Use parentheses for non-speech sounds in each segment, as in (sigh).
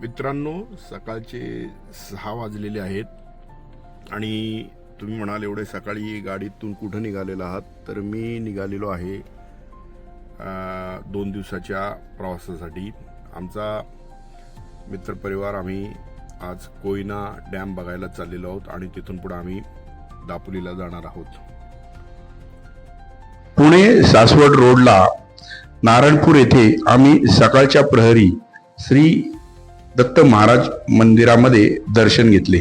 मित्रांनो सकाळचे सहा वाजलेले आहेत आणि तुम्ही म्हणाल एवढे सकाळी गाडीतून कुठं निघालेला आहात तर मी निघालेलो आहे दोन दिवसाच्या प्रवासासाठी. आमचा मित्रपरिवार आम्ही आज कोयना डॅम बघायला चाललेलो आहोत आणि तिथून पुढे आम्ही दापोलीला जाणार आहोत. पुणे सासवड रोडला नारायणपूर येथे आम्ही सकाळच्या प्रहरी श्री दत्त महाराज मंदिरामध्ये दर्शन घेतले.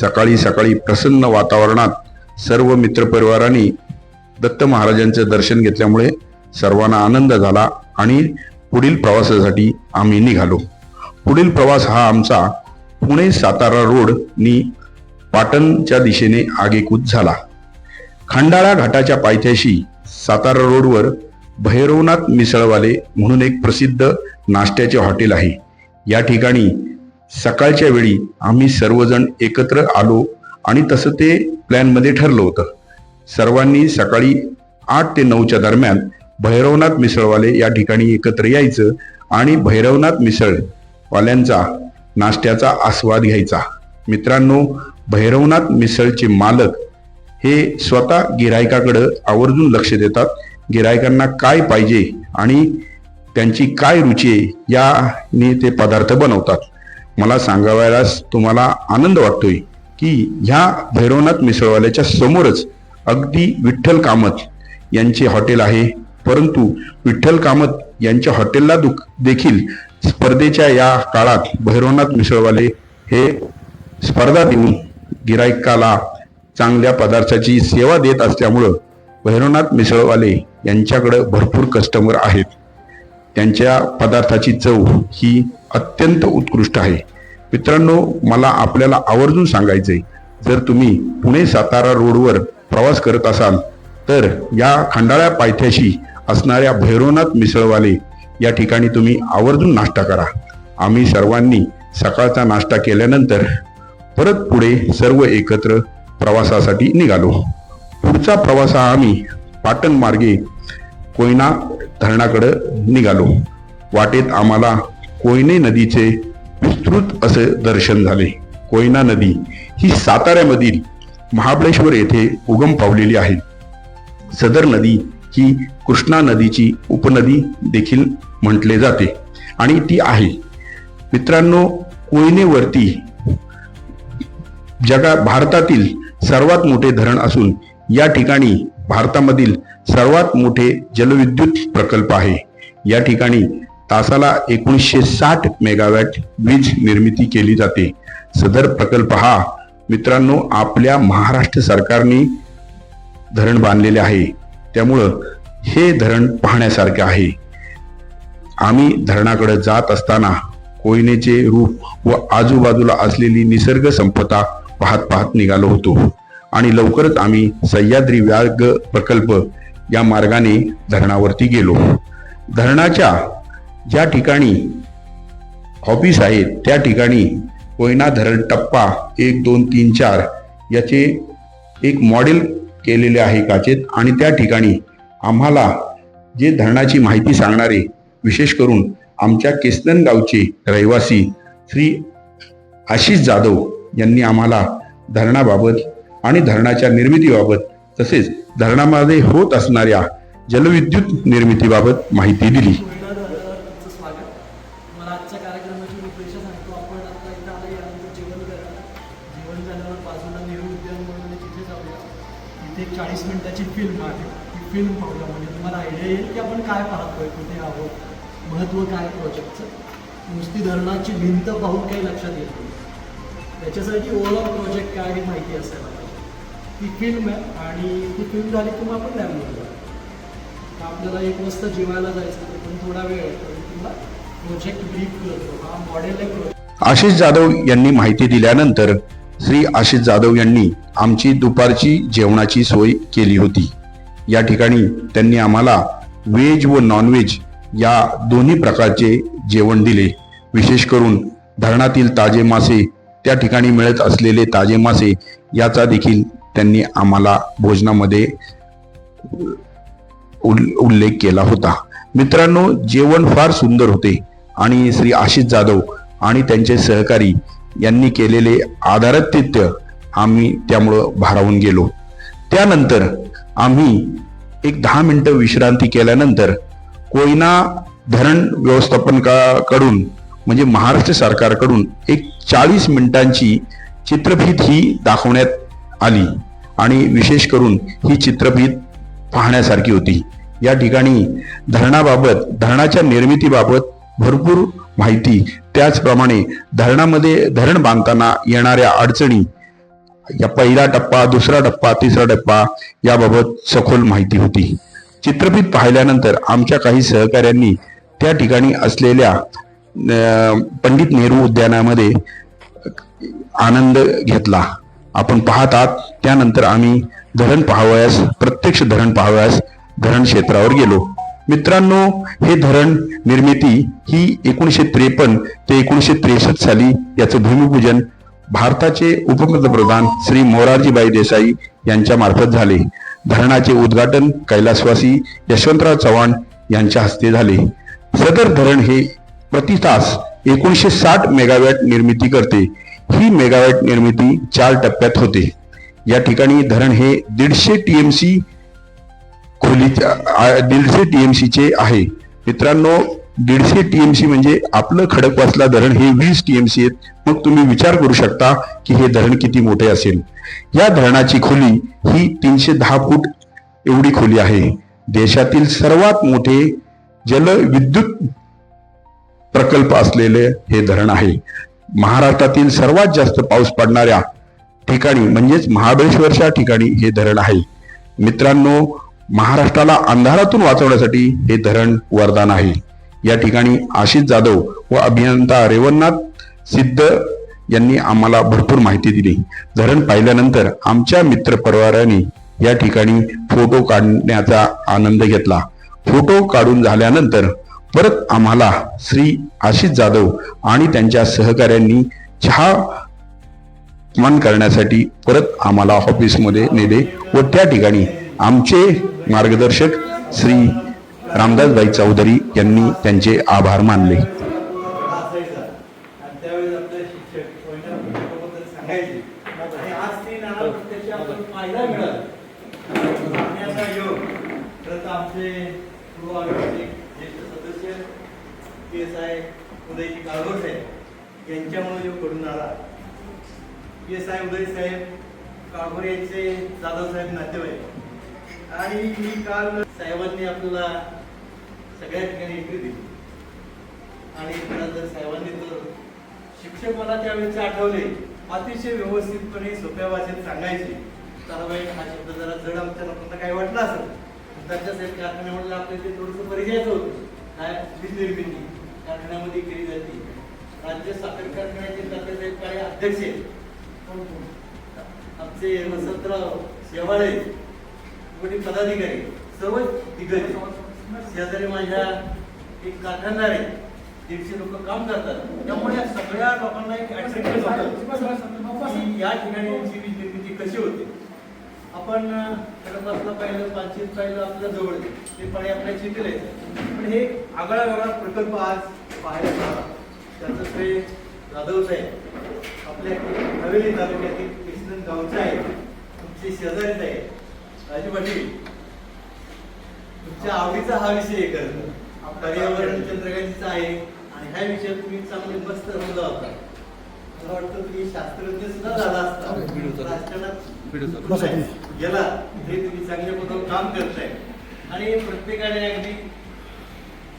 सकाळी सकाळी प्रसन्न वातावरणात सर्व मित्रपरिवारांनी दत्त महाराजांचं दर्शन घेतल्यामुळे सर्वांना आनंद झाला आणि पुढील प्रवासासाठी आम्ही निघालो. पुढील प्रवास हा आमचा पुणे सातारा रोडनी पाटणच्या दिशेने आगेकूच झाला. खंडाळा घाटाच्या पायथ्याशी सातारा रोडवर भैरवनाथ मिसळवाले म्हणून एक प्रसिद्ध नाश्त्याचे हॉटेल आहे. या ठिकाणी सकाळच्या वेळी आम्ही सर्वजण एकत्र आलो आणि तसं ते प्लॅनमध्ये ठरलं होतं. सर्वांनी सकाळी आठ ते नऊच्या दरम्यान भैरवनाथ मिसळवाले या ठिकाणी एकत्र यायचं आणि भैरवनाथ मिसळवाल्यांचा नाश्त्याचा आस्वाद घ्यायचा. मित्रांनो भैरवनाथ मिसळचे मालक हे स्वतः गिरायकाकडं आवर्जून लक्ष देतात. गिरायकांना काय पाहिजे आणि त्यांची काय रुची आहे याने ते पदार्थ बनवतात. मला सांगावयास तुम्हाला आनंद वाटतोय की ह्या भैरवनाथ मिसळवाल्याच्या समोरच अगदी विठ्ठल कामत यांचे हॉटेल आहे. परंतु विठ्ठल कामत यांच्या हॉटेलला दुख देखील स्पर्धेच्या या काळात भैरवनाथ मिसळवाले हे स्पर्धा देऊन गिरायकाला चांगल्या पदार्थाची सेवा देत असल्यामुळं भैरवनाथ मिसळवाले यांच्याकडे भरपूर कस्टमर आहेत. त्यांच्या पदार्थाची चव ही अत्यंत उत्कृष्ट आहे. मित्रांनो मला आपल्याला आवर्जून सांगायचंय जर तुम्ही पुणे सातारा रोडवर प्रवास करत असाल तर या खंडाळ्या पायथ्याशी असणाऱ्या भैरवनाथ मिसळवाले या ठिकाणी तुम्ही आवर्जून नाश्ता करा. आम्ही सर्वांनी सकाळचा नाश्ता केल्यानंतर परत पुढे सर्व एकत्र प्रवासासाठी निघालो. पुढचा प्रवास हा आम्ही पाटण मार्गे कोयना धरणाकडं निघालो. वाटेत आम्हाला कोयने नदीचे विस्तृत असे दर्शन झाले. कोयना नदी ही साताऱ्यामधील महाबळेश्वर येथे उगम पावलेली आहे. सदर नदी ही कृष्णा नदीची उपनदी देखील म्हटले जाते आणि ती आहे. मित्रांनो कोयनेवरती जगा भारतातील सर्वात मोठे धरण असून या ठिकाणी भारतामधील सर्वात मोठे जलविद्युत प्रकल्प आहे. या ठिकाणी तासाला एकोणीसशे साठ मेगावॅट वीज निर्मिती केली जाते. सदर प्रकल्प हा मित्रांनो आपल्या महाराष्ट्र सरकारने धरण बांधलेले आहे. त्यामुळं हे धरण पाहण्यासारखे आहे. आम्ही धरणाकडे जात असताना कोयनेचे रूप व आजूबाजूला असलेली निसर्ग संपदा पाहत पाहत निघालो होतो. आणि लवकरच आम्ही सह्याद्री व्याघ्र प्रकल्प या मार्गाने धरणावरती गेलो. धरणाच्या ज्या ठिकाणी ऑफिस आहेत त्या ठिकाणी कोयना धरण टप्पा एक दोन तीन चार याचे एक मॉडेल केलेले आहे काचेत आणि त्या ठिकाणी आम्हाला जे धरणाची माहिती सांगणारे विशेष करून आमच्या केसनन गावचे रहिवासी श्री आशिष जाधव यांनी आम्हाला धरणाबाबत आणि धरणाच्या निर्मितीबाबत तसेच धरणामध्ये होत असणाऱ्या जलविद्युत निर्मितीबाबत माहिती दिली. मला आजच्या कार्यक्रमाची सांगतो आपण आता झाल्यावर बाजूला इथे चाळीस मिनिटाची फिल्म आहे ती फिल्म पाहूया म्हणजे तुम्हाला आयडिया येईल की आपण काय पाहतोय कुठे आहोत महत्त्व काय प्रोजेक्टचं नुसती धरणाची भिंत पाहून काही लक्षात येत नाही. त्याच्यासाठी ओला प्रोजेक्ट काय माहिती असायला ती फिल्म आहे आणि ती फिल्म झाली की मग आपण डॅमवर जाऊ. आपल्याला एक वाजता जेवायला जायचं पण थोडा वेळ आहे तुला प्रोजेक्ट ब्रीफ करतो हा मॉडेल आहे आशिष जाधव यांनी माहिती दिल्यानंतर श्री आशिष जाधव यांनी आमची दुपारची जेवणाची सोय केली होती. या ठिकाणी त्यांनी आम्हाला व्हेज व नॉनव्हेज या दोन्ही प्रकारचे जेवण दिले. विशेष करून धरणातील ताजे मासे त्या ठिकाणी मिळत असलेले ताजे मासे याचा देखील त्यांनी आम्हाला भोजनामध्ये उल्लेख केला होता. मित्रांनो जेवण फार सुंदर होते आणि श्री आशिष जाधव आणि त्यांचे सहकारी यांनी केलेले आधारातिथ्य आम्ही त्यामुळं भारावून गेलो. त्यानंतर आम्ही एक दहा मिनटं विश्रांती केल्यानंतर कोयना धरण व्यवस्थापनकडून म्हणजे महाराष्ट्र सरकारकडून एक चाळीस मिनिटांची चित्रफित ही दाखवण्यात आली. आणि विशेष करून ही चित्रफीत पाहण्यासारखी होती. या ठिकाणी धरणाबाबत धरणाच्या निर्मितीबाबत भरपूर माहिती. त्याचप्रमाणे धरणामध्ये धरण बांधताना येणाऱ्या अडचणी या पहिला टप्पा दुसरा टप्पा तिसरा टप्पा याबाबत सखोल माहिती होती. चित्रफित पाहिल्यानंतर आमच्या काही सहकाऱ्यांनी त्या ठिकाणी असलेल्या पंडित नेहरू उद्यानामध्ये आनंद घेतला. आपण पाहत आहात. त्यानंतर आम्ही धरण पाहावयास प्रत्यक्ष धरण पाहावयास धरण क्षेत्रावर गेलो. मित्रांनो हे धरण निर्मिती ही एकोणीशे त्रेपन्न ते एकोणीशे त्रेसष्ट साली याचं भूमिपूजन भारताचे उपपंतप्रधान श्री मोरारजीबाई देसाई यांच्या मार्फत झाले. धरणाचे उद्घाटन कैलासवासी यशवंतराव चव्हाण यांच्या हस्ते झाले. सदर धरण हे प्रति तास एकोणीशे साठ मेगावॅट निर्मिती करते. ही मेगावॅट निर्मिती चार टप्प्यात होते. या ठिकाणी धरण हे दीडशे टीएमसी खोलीच्या दीडशे टीएमसी चे आहे. मित्रांनो दीडशे टीएमसी म्हणजे आपलं खडकवासला धरण हे वीस टीएमसी आहेत. मग तुम्ही विचार करू शकता की हे धरण किती मोठे असेल. या धरणाची खोली ही तीनशे दहा फूट एवढी खोली आहे. देशातील सर्वात मोठे जलविद्युत प्रकल्प असलेले हे धरण आहे. महाराष्ट्रातील सर्वात जास्त पाऊस पडणाऱ्या ठिकाणी म्हणजेच महाबळेश्वरच्या ठिकाणी हे धरण आहे. मित्रांनो महाराष्ट्राला अंधारातून वाचवण्यासाठी हे धरण वरदान आहे. या ठिकाणी आशिष जाधव व अभियंता रेवणनाथ सिद्ध यांनी आम्हाला भरपूर माहिती दिली. धरण पाहिल्यानंतर आमच्या मित्र परिवाराने या ठिकाणी फोटो काढण्याचा आनंद घेतला. फोटो काढून झाल्यानंतर परत आम्हाला श्री आशिष जाधव आणि त्यांच्या सहकाऱ्यांनी चहा मान करण्यासाठी परत आम्हाला ऑफिसमध्ये नेले व त्या ठिकाणी आमचे मार्गदर्शक श्री रामदासबाई चौधरी यांनी त्यांचे आभार मानले असायचा आणि त्यावेळेस आपले शिक्षक कोयना शिक्षकाबद्दल सांगायचे आणि आज ते नाना प्रत्यक्ष आपण पाहायला मिळालं सांगण्याचा योग खरं तर आमचे पूर्व आयोगाचे ज्येष्ठ सदस्य P S I Udayji Kalgod साहेब यांच्यामुळे जो घडून आला पी एस आय उदय साहेब काळगोड यांचे जाधव साहेब नातेवाईक. आणि मी काल साहेबांनी आपल्याला सगळ्या ठिकाणी एंट्री दिली. आणि खरं तर साहेबांनी तर शिक्षक मला त्यावेळेचे आठवले अतिशय व्यवस्थितपणे सोप्या भाषेत सांगायचे. ताराबाई हा शब्द जरा जड आमच्या लोकांना काही वाटला असेल त्यांच्या कारखान्या म्हटलं आपल्या ते थोडंसं परिचयाचं होतं. काय वीज निर्मिती कारखान्यामध्ये केली जाते. राज्य साखर कारखान्याचे तात्यासाहेब काय अध्यक्ष आहेत आमचे वसंतराव शेवाळे कोणी पदाधिकारी सर्व दिग्गज शेजारी माझ्या एक कारखानदार आहे दीडशे लोक काम करतात. त्यामुळे या सगळ्या लोकांना एक attraction होतं. की या ठिकाणी वीज निर्मिती कशी होते? आपण कडपासला पाहिलं पाचशे पाहिलं आपल्या जवळ ते पाणी आपल्या चित्र आहे पण हे आगळा वेगळा प्रकल्प आज पाहायला मिळाला त्याचं श्रेय जाधव साहेब आपल्या हवेली तालुक्यातील कृष्णन गावचे आहे. तुमचे शेजारीच आहे. राजू पाटील तुमच्या आवडीचा हा विषय खरं पर्यावरण चंद्रकांतीचा आहे आणि ह्या विषयात तुम्ही चांगले मस्त रमला होता मला वाटतं तुम्ही शास्त्रज्ञ सुद्धा झाला असता. राजकारणात नाही. गेला हे तुम्ही चांगल्या पद्धतीने काम करताय. आणि प्रत्येकाने अगदी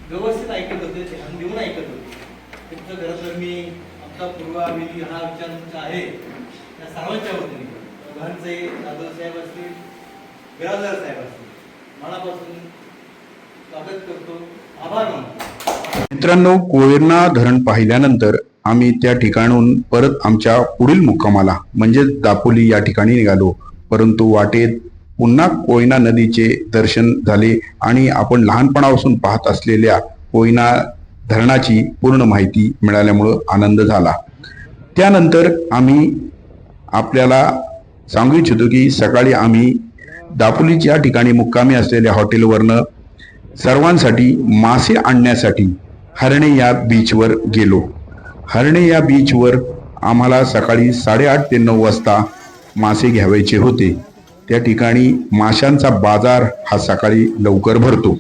व्यवस्थित ऐकत होते ध्यान देऊन ऐकत होते. तुमचं खरं तर मी पूर्वाविधी हा विचार तुमचा आहे. त्या सर्वांच्या वतीने. दोघांचे जाधव साहेब असतील बिराजदार साहेब असतील मनापासून स्वागत करतो. आभार मानतो. मित्रांनो कोयना धरण पाहिल्यानंतर आम्ही त्या ठिकाणून परत आमच्या पुढील मुक्कामाला म्हणजे दापोली या ठिकाणी निघालो. परंतु वाटेत पुन्हा कोयना नदीचे दर्शन झाले आणि आपण लहानपणापासून पाहत असलेल्या कोयना धरणाची पूर्ण माहिती मिळाल्यामुळं आनंद झाला. त्यानंतर आम्ही आपल्याला सांगू इच्छितो की सकाळी आम्ही दापोलीच्या ठिकाणी मुक्कामी असलेल्या हॉटेलवरनं सर्वांसाठी मासे आणण्यासाठी हरणे या बीचवर गेलो. हरणे या बीचवर आम्हाला सकाळी साडेआठ ते नऊ वाजता मासे घ्यावायचे होते. त्या ठिकाणी माशांचा बाजार हा सकाळी लवकर भरतो.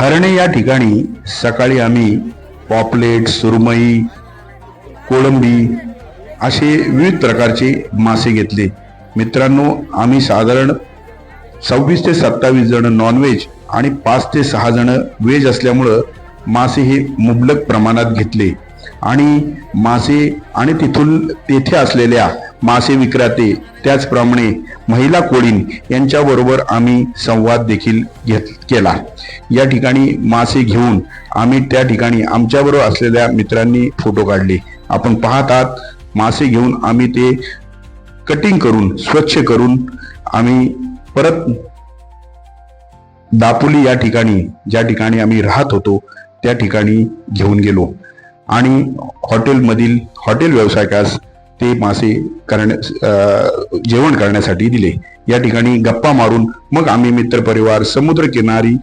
हरणे या ठिकाणी सकाळी आम्ही पॉपलेट सुरमई कोळंबी असे विविध प्रकारचे मासे घेतले. मित्रांनो आम्ही साधारण सव्वीस ते सत्तावीस जण नॉनव्हेज आणि पाच ते सहा जण व्हेज असल्यामुळं मासे हे मुबलक प्रमाणात घेतले. आणि मासे आणि तिथून तेथे असलेल्या मासे विक्रेते त्याचप्रमाणे महिला कोळीन यांच्याबरोबर आम्ही संवाद देखील घेत केला. या ठिकाणी मासे घेऊन आम्ही त्या ठिकाणी आमच्याबरोबर असलेल्या मित्रांनी फोटो काढले. आपण पाहत आहात मासे घेऊन आम्ही ते कटिंग करून स्वच्छ करून आम्ही परत दापोली या ठिकाणी ज्या ठिकाणी आम्ही राहत होतो त्या ठिकाणी घेऊन गेलो. आणि हॉटेलमधील हॉटेल व्यावसायिकास ते मासे करण्या जेवण करण्यासाठी दिले. या ठिकाणी गप्पा मारून मग आम्ही मित्रपरिवार समुद्रकिनारी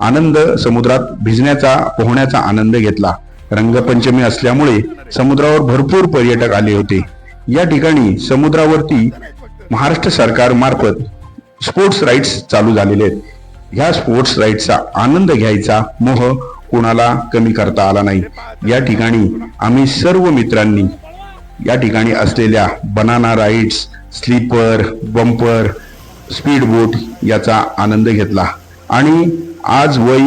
आनंद समुद्रात भिजण्याचा पोहण्याचा आनंद घेतला. रंगपंचमी असल्यामुळे समुद्रावर भरपूर पर्यटक आले होते. या ठिकाणी समुद्रावरती महाराष्ट्र सरकार मार्फत स्पोर्ट्स राईट्स चालू झालेले आहेत. ह्या स्पोर्ट्स राईट्सचा आनंद घ्यायचा मोह कोणाला कमी करता आला नाही. या ठिकाणी आम्ही सर्व मित्रांनी या ठिकाणी असलेल्या banana rides slipper bumper speed boat याचा आनंद घेतला. आणि आज वय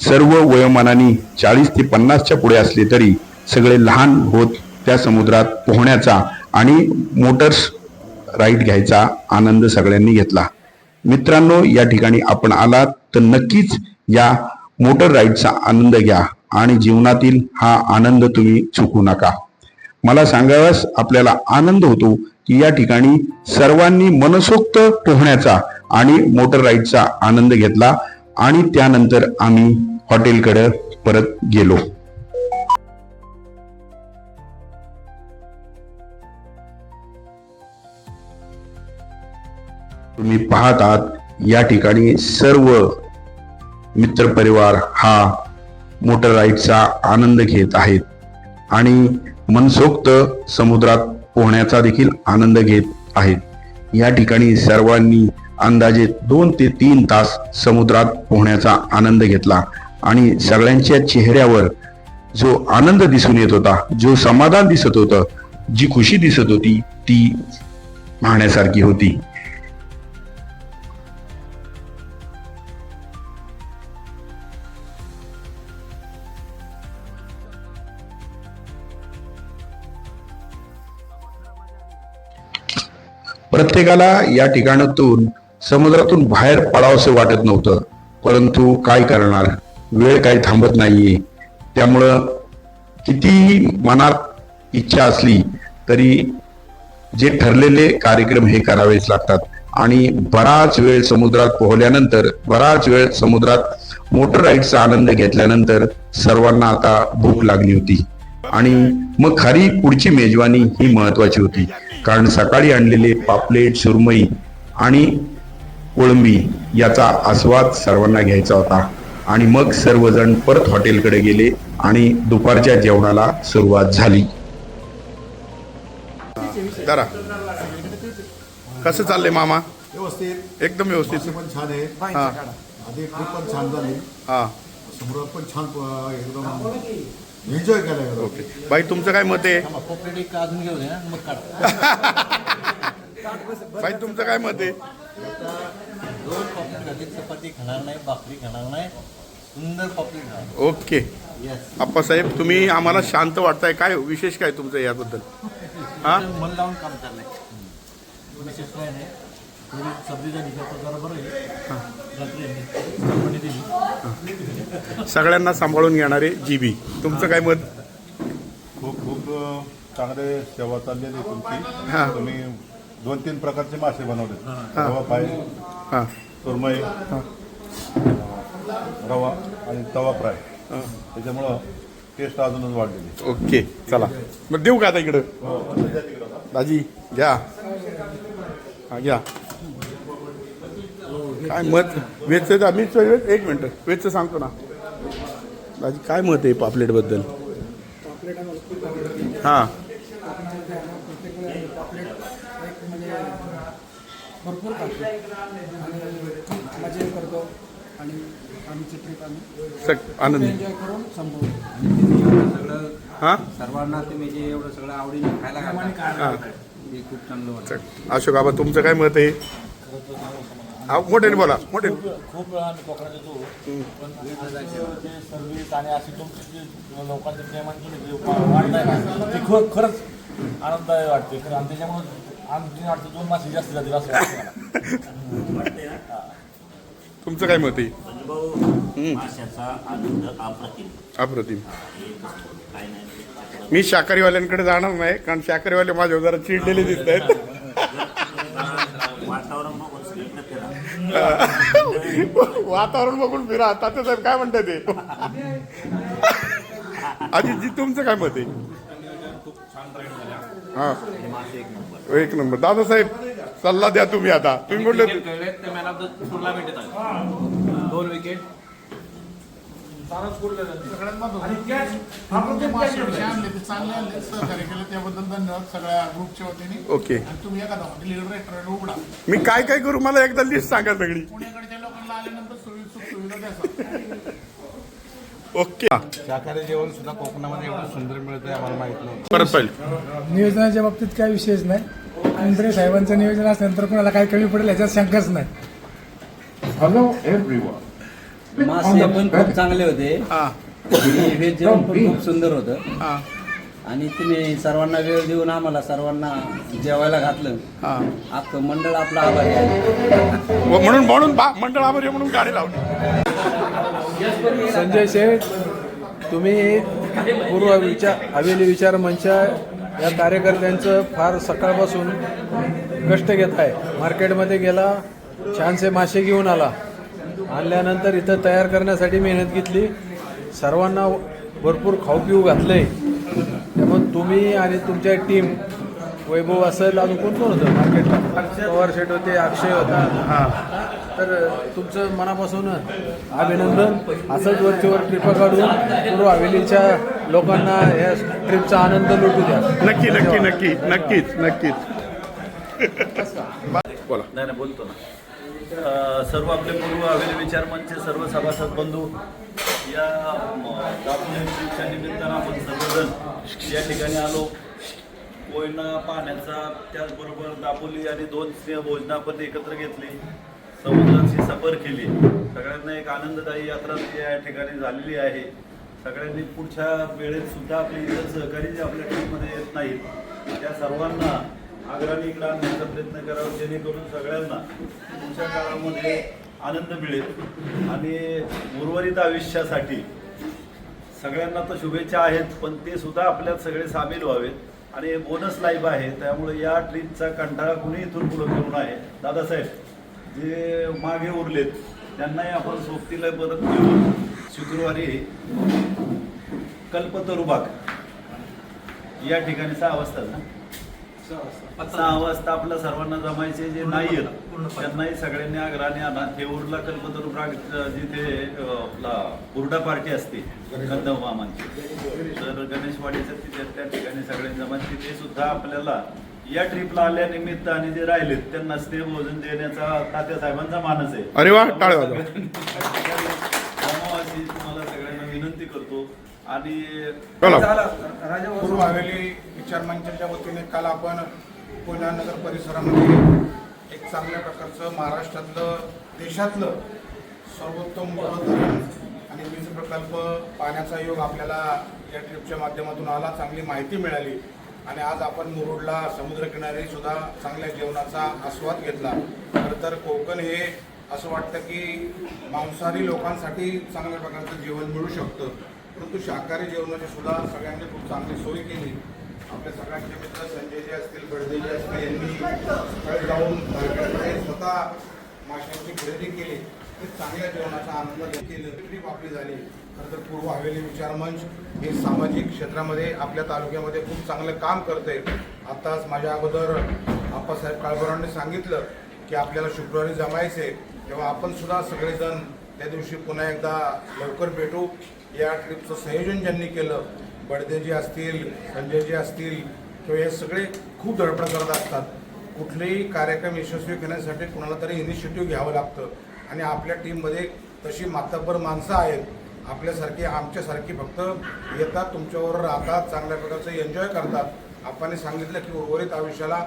सर्व वयोमानाने चाळीस ते पन्नासच्या पुढे असले तरी सगळे लहान होत त्या समुद्रात पोहण्याचा आणि मोटर्स राईड घ्यायचा आनंद सगळ्यांनी घेतला. मित्रांनो या ठिकाणी आपण आलात तर नक्कीच या मोटर राईडचा आनंद घ्या आणि जीवनातील हा आनंद तुम्ही चुकू नका. मला सांगाव्यास आपल्याला आनंद होतो की या ठिकाणी सर्वांनी मनसोक्त पोहण्याचा आणि मोटर राईडचा आनंद घेतला आणि त्यानंतर आम्ही हॉटेलकडे परत गेलो. तुम्ही पाहत आहात या ठिकाणी सर्व मित्रपरिवार हा मोटर राईडचा आनंद घेत आहेत. आणि मनसोक्त समुद्रात पोहण्याचा देखील आनंद घेत आहेत. या ठिकाणी सर्वांनी अंदाजे दोन ते तीन तास समुद्रात पोहण्याचा आनंद घेतला आणि सगळ्यांच्या चेहऱ्यावर जो आनंद दिसून येत होता जो समाधान दिसत होतं जी खुशी दिसत होती ती पाहण्यासारखी होती. प्रत्येकाला या ठिकाणातून समुद्रातून बाहेर पडावंसं वाटत नव्हतं. परंतु काय करणार? वेळ काही थांबत नाहीये. त्यामुळं कितीही मनात इच्छा असली तरी जे ठरलेले कार्यक्रम हे करावेच लागतात. आणि बराच वेळ समुद्रात पोहल्यानंतर बराच वेळ समुद्रात मोटर राईडचा आनंद घेतल्यानंतर सर्वांना आता भूक लागली होती. आणि मग खरी पुढची मेजवानी ही महत्वाची होती. कारण सकाळी आणलेले पापलेट सुरमई आणि कोळंबी याचा आस्वाद सर्वांना घ्यायचा होता. आणि मग सर्वजण परत हॉटेलकडे गेले आणि दुपारच्या जेवणाला सुरुवात झाली. करा कसं चाललंय मामा? व्यवस्थित. एकदम व्यवस्थित. पण छान आहे हा. आधी पण छान झाली. हा. समुद्रात पण छान एकदम एन्जॉय एकदम ओके. बाई तुमचं काय मत आहे? अजून ना मग काढ. बाई तुमचं काय मत आहे? दोन पॉपलेट घातली चपाती खाणार नाही भाकरी खाणार नाही सुंदर पॉपलेट खाणार ओके. येस आप्पासाहेब तुम्ही आम्हाला शांत वाटताय. काय विशेष काय तुमचं याबद्दल? हा? मन लावून काम चाललंय. विशेष काय नाही. थोडी बरं आहे. रात्री (laughs) सगळ्यांना सांभाळून घेणारे जीबी. तुमचं काय मत? खूप खूप चांगले सेवा चाललेली आहे हा. तुमची तुम्ही दोन तीन प्रकारचे मासे बनवले रवा पाय हा. सुरमई रवा आणि तवा फ्राय. त्याच्यामुळं टेस्ट अजूनच वाढलेली ओके चला. मग देऊ का आता इकडं? दाजी घ्या. हा घ्या. काय मत? वेजचं मी एक मिनटं. वेजचं सांगतो ना. दाजी काय मत आहे पापलेटबद्दल? हां. भरपूर मजा करतो आणि आमची ट्रिप आम्ही सग आनंद. एन्जॉय करून संपवतो सगळं हां? सर्वांना तुम्ही जे एवढं सगळं आवडीने खायला हां. खूप चांगलं वाटतं. अशोक आबा तुमचं काय मत आहे? हा मोठ्याने बोला मोठे खूप वेळा आम्ही कोकणात येतो. पण जे सर्व्हिस आणि अशी तुमची जी लोकांचे प्रेमांची जी वाढत आहे ना ती खूप खरंच आनंददायी वाटते. खरं आणि त्याच्यामुळे आमची वाटतं दोन मासे जास्त जातील असं वाटतं. तुमचं काय मत आहे? अप्रतिम. मी शाकाहारीवाल्यांकडे जाणार नाही कारण शाकाहारीवाले माझ्या जरा चिडलेले दिसत आहेत वातावरण बघून सगळीकडे फिरा (laughs) वातावरण बघून फिरा. तात्या साहेब काय म्हणतात ते? अजितजी तुमचं काय मत आहे? हा. एक नंबर. दादासाहेब सल्ला द्या तुम्ही आता. तुम्ही म्हटलं कळले तर मॅन ऑफ द टुर्नामेंट येतात दोन विकेट आपण जे मासे विषय आणले ते चांगले आणले सहकार्य केलं त्याबद्दल धन्यवाद सगळ्या ग्रुपच्या वतीने. ओके. आणि तुम्ही एखादा हॉटेल रेस्टॉरंट उघडा. मी काय काय करू मला एकदा लिस्ट सांगा सगळी. पुण्याकडच्या लोकांना आल्यानंतर सोयी सुख सुविधा ओके. शाकाहारी जेवण सुद्धा कोकणामध्ये एवढं सुंदर मिळतं आम्हाला माहीत नव्हतं. परत पाहिजे नियोजनाच्या बाबतीत काय विशेष नाही. आंध्रे साहेबांचं नियोजन असल्यानंतर कोणाला काय कमी पडेल याच्यात शंकाच नाही. मासे पण खूप चांगले होते. हा. आणि व्हेज जेवण पण खूप सुंदर होतं. हा. आणि तुम्ही सर्वांना वेळ देऊन आम्हाला सर्वांना जेवायला घातलं. हा. अख्खं मंडळ आपलं आभारी आहे. व म्हणून म्हणून बा- मंडळ आभारी आहे म्हणून गाडी लावली. संजय शेठ तुम्ही पूर्व विचार हवेली विचार मंच या कार्यकर्त्यांचं फार सकाळपासून कष्ट घेत आहे मार्केटमध्ये गेला छानसे मासे घेऊन आला. आणल्यानंतर इथं तयार करण्यासाठी मेहनत घेतली. सर्वांना भरपूर खाऊ पिऊ घातलंय. त्यामुळे तुम्ही आणि तुमच्या टीम वैभव असेल अजून कोण कोण होतं मार्केटला पवार शेठ होते अक्षय होता. हां. तर तुमचं मनापासून अभिनंदन. असंच वरचेवर ट्रिप काढून पूर्व हवेलीच्या लोकांना या ट्रिपचा आनंद लुटू द्या. नक्की नक्की नक्की. नक्कीच नक्कीच. बोला. नाही नाही बोलतो ना. सर्व आपले पूर्व हवेली विचार मंच सर्व सभासद बंधू या म, निमित्तानं आपण सर्वजण या ठिकाणी आलो. कोयना पाण्याचा त्याचबरोबर दापोली आणि दोन स्नेह भोजना आपण एकत्र घेतली. समुद्राची सफर केली. सगळ्यांना एक आनंददायी यात्रा या ठिकाणी झालेली आहे. सगळ्यांनी पुढच्या वेळेत सुद्धा आपले इतर सहकारी जे आपल्या टीममध्ये येत नाहीत त्या सर्वांना आग्राने इकडे आणण्याचा प्रयत्न करावा जेणेकरून सगळ्यांना तुमच्या काळामध्ये आनंद मिळेल. आणि उर्वरित आयुष्यासाठी सगळ्यांना तर शुभेच्छा आहेत पण ते सुद्धा आपल्यात सगळे सामील व्हावेत. आणि बोनस लाईफ आहे त्यामुळे या ट्रीपचा कंटाळा कुणी इथून पुढं करू नये. दादासाहेब जे मागे उरलेत त्यांनाही आपण सोबतीला परत घेऊन शुक्रवारी कल्पतरुबाग या ठिकाणी सहा वाजता ना? सहा वाजता आपल्या सर्वांना जमायचे जे नाही आहेत त्यांनाही सगळ्यांनी आग्रहाने आणा. ते उरला कल्पतरू प्राग जिथे आपला बुरडा पार्टी असते कंदव मामांची. तर गणेशवाडीचं तिथे त्या ठिकाणी सगळ्यांनी जमायचे ते सुद्धा आपल्याला या ट्रिपला आल्यानिमित्त आणि जे राहिलेत त्यांना स्नेह भोजन देण्याचा तात्या साहेबांचा मानस आहे. अरे वा, टाळ्या वाजवा. त्यामुळे अशी तुम्हाला सगळ्यांना विनंती करतो आणि पूर्व हवेली विचार मंचाच्या वतीने काल आपण पुण्या नगर परिसरामध्ये एक चांगल्या प्रकारचं महाराष्ट्रातलं देशातलं सर्वोत्तम धरण आणि वीज प्रकल्प पाहण्याचा योग आपल्याला या ट्रिपच्या माध्यमातून आला चांगली माहिती मिळाली. आणि आज आपण मुरुडला समुद्रकिनारी सुद्धा चांगल्या जेवणाचा आस्वाद घेतला. खरं तर कोकण हे असं वाटतं की मांसाहारी लोकांसाठी चांगल्या प्रकारचं जेवण मिळू शकतं. परंतु शाकाहारी जेवणाची सुद्धा सगळ्यांनी खूप चांगली सोय केली. आपल्या सगळ्यांचे मित्र संजय जे असतील बडदे जे असतील यांनी सकाळी जाऊन स्वतः माशांची खरेदी केली. ते चांगल्या जेवणाचा आनंद देखील ट्रीप आपली झाली. खरं तर पूर्व हवेली विचार मंच हे सामाजिक क्षेत्रामध्ये आपल्या तालुक्यामध्ये खूप चांगलं काम करते आताच माझ्या अगोदर आप्पासाहेब काळभरांनी सांगितलं की आपल्याला शुक्रवारी जमायचे तेव्हा आपण सुद्धा सगळेजण त्या दिवशी पुन्हा एकदा लवकर भेटू. या ट्रिपचं संयोजन ज्यांनी केलं बडदेजी असतील संजयजी असतील किंवा हे सगळे खूप धडपड करत असतात. कुठलेही कार्यक्रम यशस्वी करण्यासाठी कुणाला तरी इनिशिएटिव्ह घ्यावं लागतं. आणि आपल्या टीममध्ये तशी मातब्बर माणसं आहेत. आपल्यासारखी आमच्यासारखी फक्त येतात तुमच्यावर राहतात चांगल्या प्रकारचं एन्जॉय करतात. आपण सांगितलं की उर्वरित आयुष्याला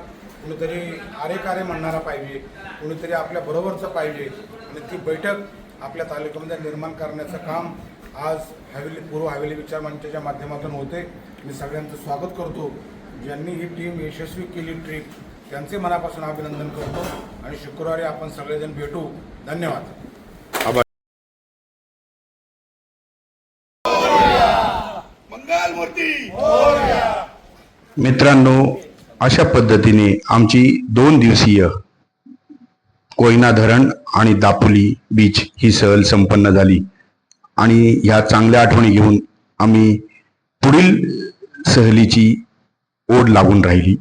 कुणीतरी आरे कारे म्हणणारा पाहिजे कुणीतरी आपल्या बरोबरचं पाहिजे. आणि ती बैठक आपल्या तालुक्यामध्ये निर्माण करण्याचं काम आज हवेली पूर्व हवेली विचार मंचाच्या माध्यमातून होते. मी सगळ्यांचं स्वागत करतो. ज्यांनी ही टीम यशस्वी केली ट्रिप त्यांचे मनापासून अभिनंदन करतो. आणि शुक्रवारी आपण सगळेजण भेटू. धन्यवाद. मित्रांनो अशा पद्धतीने आमची दोन दिवसीय कोयना धरण आणि दापोली बीच ही सहल संपन्न झाली. आणि ह्या चांगल्या आठवणी घेऊन आम्ही पुढील सहलीची ओढ लागून राहिली.